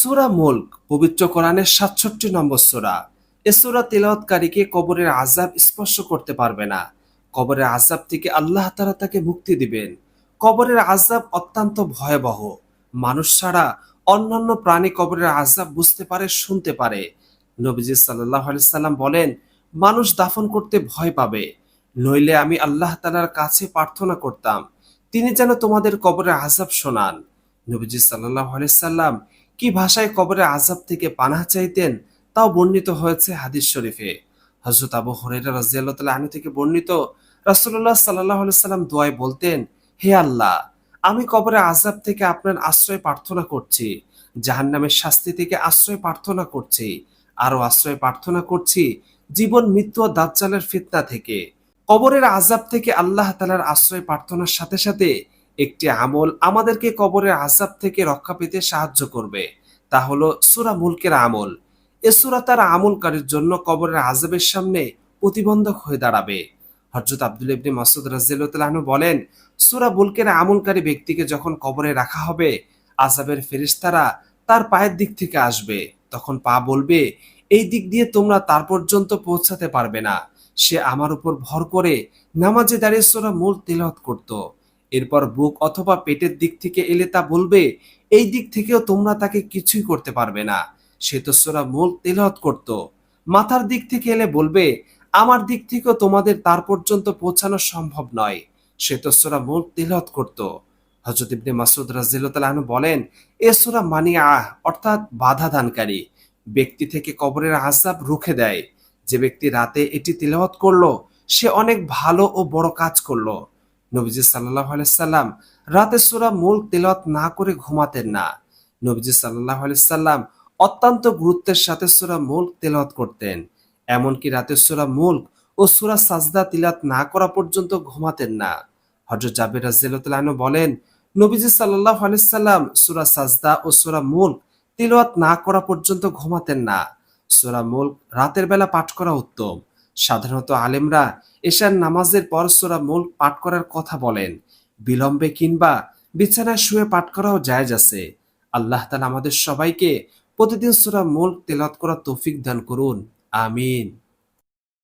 সুরা মুল্ক, পবিত্র কোরআনের সাতষট্টি নম্বর সুরা। এ সুরা তিলাওয়াতকারীকে কবরের আজাব স্পর্শ করতে পারবে না। কবরের আজাব থেকে আল্লাহ তারা তাকে মুক্তি দিবেন। কবরের আজাব অত্যন্ত ভয়াবহ। মানুষ ছাড়া অন্যান্য প্রাণী কবরের আজাব বুঝতে পারে, শুনতে পারে। নবীজি সাল্লাহ সাল্লাম বলেন, মানুষ দাফন করতে ভয় পাবে। নইলে আমি আল্লাহ তালার কাছে প্রার্থনা করতাম, তিনি যেন তোমাদের কবরের আজাব শোনান। নবীজি সাল্লাহ সাল্লাম কি ভাষায় কবরের আজাব থেকে পানাহ চাইতেন তাও বর্ণিত হয়েছে হাদিস শরীফে। হজরত আবু হরেরা রাজিয়াল্লাহ আনহু থেকে বর্ণিত, রাসূলুল্লাহ সাল্লাহ সাল্লাম দোয়ায় বলতেন, হে আল্লাহ, আমি কবরের আজাব থেকে আপনার আশ্রয় প্রার্থনা করছি, জাহান্নামের শাস্তি থেকে আশ্রয় প্রার্থনা করছি আরও আশ্রয় প্রার্থনা করছি জীবন, মৃত্যু দাজ্জালের ফিতনা থেকে। কবরের আজাব থেকে আল্লাহ তালার আশ্রয় প্রার্থনার সাথে সাথে একটি আমল আমাদেরকে কবরের আজাব থেকে রক্ষা পেতে সাহায্য করবে। তা হলো সুরা মুলকের আমল। এ সুরা তার আমলকারীর জন্য কবরের আজাবের সামনে প্রতিবন্ধক হয়ে দাঁড়াবে। হজরত আব্দুল ইবনে মাসুদ রাজিয়াল্লাহু বলেন, সুরা মুলকের আমলকারী ব্যক্তিকে যখন কবরে রাখা হবে আজাবের ফেরেশতারা তার পায়ের দিক থেকে আসবে। তখন পা বলবে, এই দিক দিয়ে তোমরা তার পর্যন্ত পৌঁছাতে পারবে না। সে আমার উপর ভর করে নামাজে দাঁড়িয়ে সোরা মূল তিলত করত। এরপর বুক অথবা পেটের দিক থেকে এলে তা বলবে, এই দিক থেকেও তোমরা তাকে কিছুই করতে পারবে না। সে তো সোরা মূল তেলত করত। মাথার দিক থেকে এলে বলবে, আমার দিক থেকেও তোমাদের তার পর্যন্ত পৌঁছানো সম্ভব নয়। সে তো সোরা মূল তিলত করত। হজরত ইবনে মাসুদ রাজিল্লাহ বলেন, এ সোরা মানি আহ অর্থাৎ বাধা দানকারী, ব্যক্তি থেকে কবরের আজাব রুখে দেয়। যে ব্যক্তি রাতে এটি তিলাওয়াত করল, সে অনেক ভালো ও বড় কাজ করল। নবীজি সাল্লাহ সাল্লাম রাতে সুরা মূল তেলাওয়াত না করে ঘুমাতেন না। নবীজি সাল্লাহ সাল্লাম অত্যন্ত গুরুত্বের সাথে সুরা মূল তেলাওয়াত করতেন। এমনকি রাতে সুরা মূল ও সুরা সাজদা তিলাত না করা পর্যন্ত ঘুমাতেন না। হজরত জাবির রাজিয়াল্লাহু বলেন, নবীজি সাল্লাহ সাল্লাম সুরা সাজদা ও সুরা মূল তিলওয়াত না করা পর্যন্ত ঘুমাতেন না। সুরা মুল্ক রাতের বেলা পাঠ করা উত্তম। সাধারণত আলেমরা এশার নামাজের পর সোরা মুল্ক পাঠ করার কথা বলেন। বিলম্বে কিংবা বিছানায় শুয়ে পাঠ করাও জায়জ আছে। আল্লাহ তালা আমাদের সবাইকে প্রতিদিন সুরা মূল তেলাত করা তৌফিক দান করুন। আমিন।